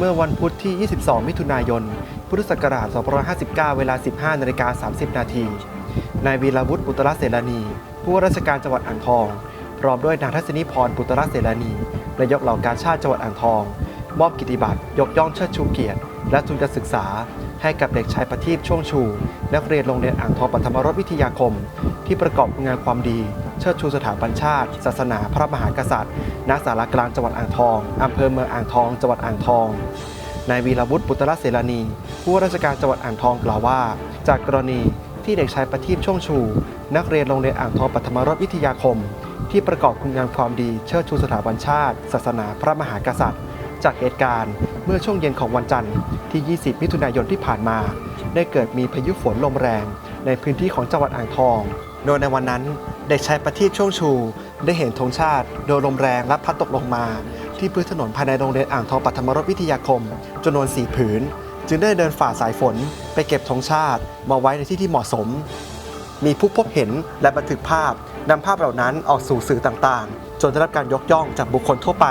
เมื่อวันพุธที่ 22 มิถุนายน พุทธศักราช 2559 เวลา 15นาฬิกา30 นาที นายวีรวุฒิปุตระเสรานี ผู้ว่าราชการจังหวัดอ่างทอง พร้อมด้วยนางทัศนีพรปุตระเสรานีนายกเหล่ากาชาติจังหวัดอ่างทอง มอบกิติบัตรยกย่องเชิดชูเกียรติ และทุนการศึกษา ให้กับเด็กชายประทีปช่วงชู นักเรียนโรงเรียนอ่างทองปฐมรสวิทยาคม ที่ประกอบงามความดี เชิดชูสถาบันชาติ ศาสนาพระมหากษัตริย์ ณ สารกลางจังหวัดอ่างทอง อำเภอเมืองอ่างทอง จังหวัดอ่างทอง นายวีรวุฒิปุตระเสรานีผู้ราชการจังหวัดอ่างทองกล่าวว่า จากกรณีที่เด็กชายประทีปช่วงชู นักเรียนโรงเรียนอ่างทองปฐมรสวิทยาคม ที่ประกอบคุณงามความดีเชิดชูสถาบันชาติ ศาสนาพระมหากษัตริย์ จากเหตุการณ์เมื่อช่วงเย็นของวันจันทร์ที่ 20 มิถุนายนที่ผ่านมา ได้เกิดมีพายุฝนลมแรง ในพื้นที่ของจังหวัดอ่างทอง โดยในวันนั้นเด็กชายประทีปช่วงชู ได้เห็นธงชาติ โดยลมแรงและพัดตกลงมา ที่พื้นถนนภายในโรงเรียนอ่างทองปัทมรสวิทยาคมจำนวนสี่ผืน จึงได้เดินฝ่าสายฝน ไปเก็บธงชาติมาไว้ในที่ที่เหมาะสม มีผู้พบเห็นและบันทึกภาพนำภาพเหล่านั้นออกสู่สื่อต่างๆ จนได้รับการยกย่องจากบุคคลทั่วไป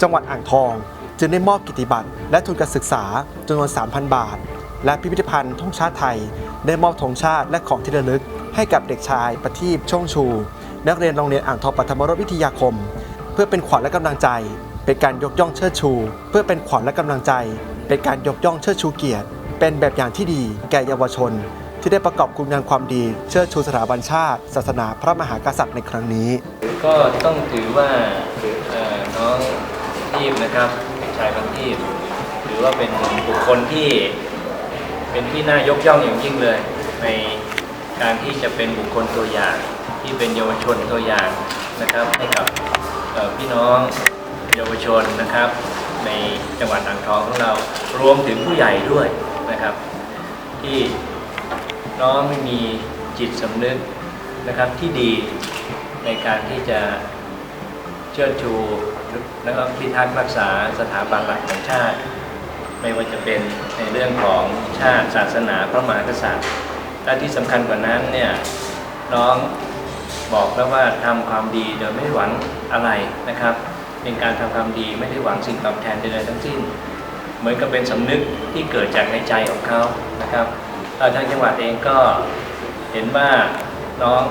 จังหวัดอ่างทอง จึงได้มอบกิตติบัตรและทุนการศึกษาจำนวน 3,000 บาท และพิพิธภัณฑ์ธงชาติไทย ได้มอบธงชาติและของที่ระลึก ให้กับเด็กชายประทีปช่องชู นักเรียนโรงเรียนอ่างทองปัทมรสวิทยาคม เพื่อเป็นขวัญและกำลังใจ เป็นการยกย่องเชิดชู เพื่อเป็นขวัญและกำลังใจ เป็นการยกย่องเชิดชูเกียรติ เป็นแบบอย่างที่ดีแก่เยาวชน ที่ได้ประกอบคุณงามความดีเชิดชูสถาบันชาติ ศาสนาพระมหากษัตริย์ในครั้งนี้ ก็ต้องถือว่าเอ่อน้องทีพนะครับเด็กชายพันทีพถือว่าเป็นบุคคลที่ เป็นที่น่ายกย่องอย่างยิ่งเลย ในการที่จะเป็นบุคคลตัวอย่าง ที่เป็นเยาวชนตัวอย่างนะครับ ให้กับพี่น้องเยาวชนนะครับ ในจังหวัดอ่างทองของเรารวมถึงผู้ใหญ่ด้วยนะครับ ที่น้องไม่มีจิตสำนึกนะครับที่ดีในการที่จะเชิดชูและก็พิทักษ์รักษาสถาบันหลักของชาติ ไม่ว่าจะเป็นในเรื่องของชาติศาสนาพระมหากษัตริย์และที่สำคัญกว่านั้นเนี่ยน้องบอกแล้วว่าทำความดีโดยไม่หวังอะไรนะครับ เป็นการทำความดีไม่ได้หวังสิ่งตอบแทนใดๆทั้งสิ้น เหมือนกับเป็นสำนึกที่เกิดจากในใจของเขานะครับเอ่อทางจังหวัดเองก็เห็นว่าน้อง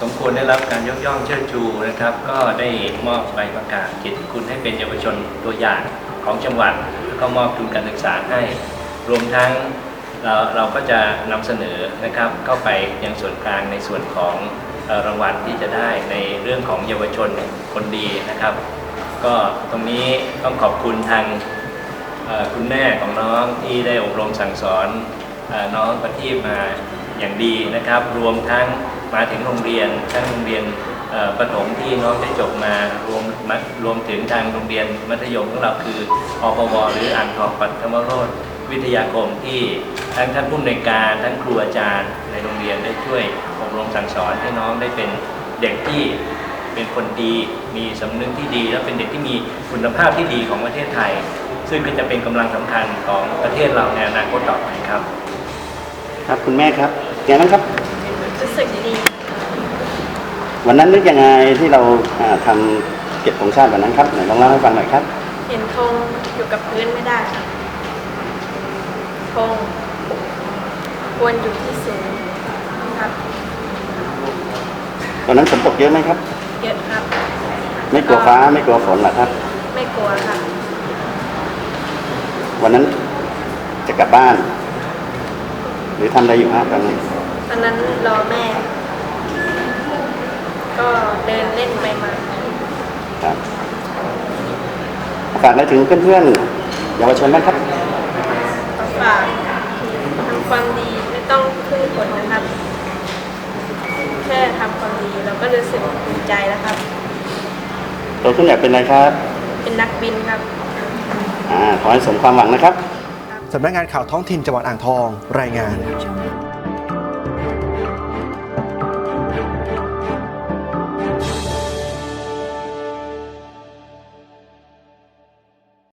สมควรได้รับการยกย่องเชิดชูนะครับ ก็ได้มอบใบประกาศเกียรติคุณให้เป็นเยาวชนตัวอย่างของจังหวัด ก็มอบทุนการศึกษาให้ รวมทั้งเราเราก็จะนำเสนอนะครับเข้าไปยังส่วนกลางในส่วนของรางวัลที่จะได้ในเรื่องของเยาวชนคนดีนะครับ ก็ตรงนี้ต้องขอบคุณทางคุณแม่ของน้องที่ได้อบรมสั่งสอนน้องประทีปมาอย่างดีนะครับ รวมทั้งมาถึงโรงเรียนทั้งโรงเรียน ประถมที่น้องได้จบมารวมมัธรวมถึงทางโรงเรียนมัธยมของเราคืออปวหรืออ่างทองปัทมโรธวิทยาคมที่ทั้งท่านผู้อำนวยการทั้งครูอาจารย์ในโรงเรียนได้ช่วยอบรมสั่งสอนให้น้องได้เป็นเด็กที่เป็นคนดีมีสำนึกที่ดี และเป็นเด็กที่มีคุณภาพที่ดีของประเทศไทย ซึ่งก็จะเป็นกำลังสำคัญของประเทศเราในอนาคตต่อไปครับ ครับคุณแม่ครับยังไงบ้างครับรู้สึกดี วันนั้นนึกยังไงที่เราอ่าทำเก็บธงชาติวันนั้นครับไหนลองเล่าให้ฟังหน่อยครับ เห็นธงอยู่กับพื้นไม่ได้ค่ะธงควรอยู่ที่สูงครับตอนนั้นฝนตกเยอะไหมครับ เยอะครับ ไม่กลัวฟ้าไม่กลัวฝนเหรอครับ ไม่กลัวครับวันนั้นจะกลับบ้าน หรือทำอะไรอยู่ครับตอนนี้ตอนนั้นรอแม่ ก็เดินเล่นไปมา ครับ ฝากอะไรถึงเพื่อนๆเยาวชนบ้างครับก็ฝากทำความดีไม่ต้องพึ่งผลนะครับ แค่ทำความดีเราก็รู้สึกภูมิใจแล้วครับโตขึ้นอยากเป็นอะไรครับ เป็นนักบินครับอ่าขอให้สมความหวังนะครับสำนักงานข่าวท้องถิ่นจังหวัดอ่างทองรายงาน Thank you.